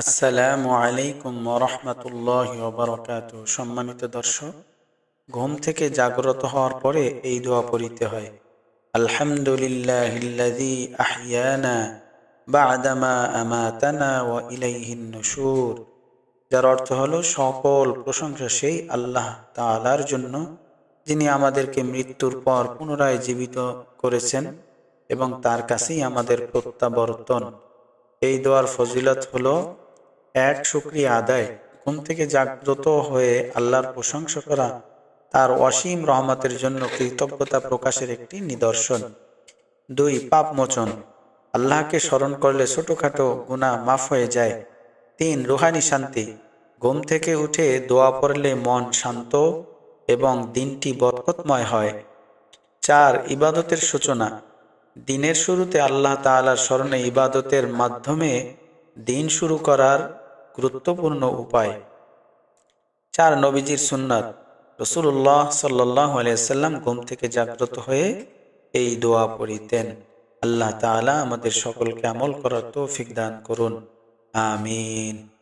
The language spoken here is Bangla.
আসসালামু আলাইকুম রহমতুল্লাহ সম্মানিত দর্শক, ঘুম থেকে জাগ্রত হওয়ার পরে এই দোয়া পড়িতে হয়। আলহামদুলিল্লাহ আমাতানা ইলাইহিন নুশুর। যার অর্থ হলো, সকল প্রশংসা সেই আল্লাহ তাআলার জন্য, যিনি আমাদেরকে মৃত্যুর পর পুনরায় জীবিত করেছেন এবং তার কাছেই আমাদের প্রত্যাবর্তন। এই দোয়ার ফজিলত হলো এক শুক্রিয়া আদায়। ঘুম থেকে জাগ্রত হয়ে আল্লাহর প্রশংসা করা তার অসীম রহমতের জন্য কৃতজ্ঞতা প্রকাশের একটি নিদর্শন। দুই, পাপ মোচন। আল্লাহকে স্মরণ করলে ছোটখাটো গুণা মাফ হয়ে যায়। তিন, রুহানি শান্তি। ঘুম থেকে উঠে দোয়া পড়লে মন শান্ত এবং দিনটি বরকতময় হয়। চার, ইবাদতের সূচনা। দিনের শুরুতে আল্লাহ তাআলার স্মরণে ইবাদতের মাধ্যমে দিন শুরু করার গুরুত্বপূর্ণ উপায়। চার, নবীজির সুন্নাত। রসুল্লাহ সাল্লাহ আলিয়াল্লাম ঘুম থেকে জাগ্রত হয়ে এই দোয়া পড়িতেন। আল্লাহ তালা আমাদের সকলকে আমল করার তৌফিক দান করুন। আমিন।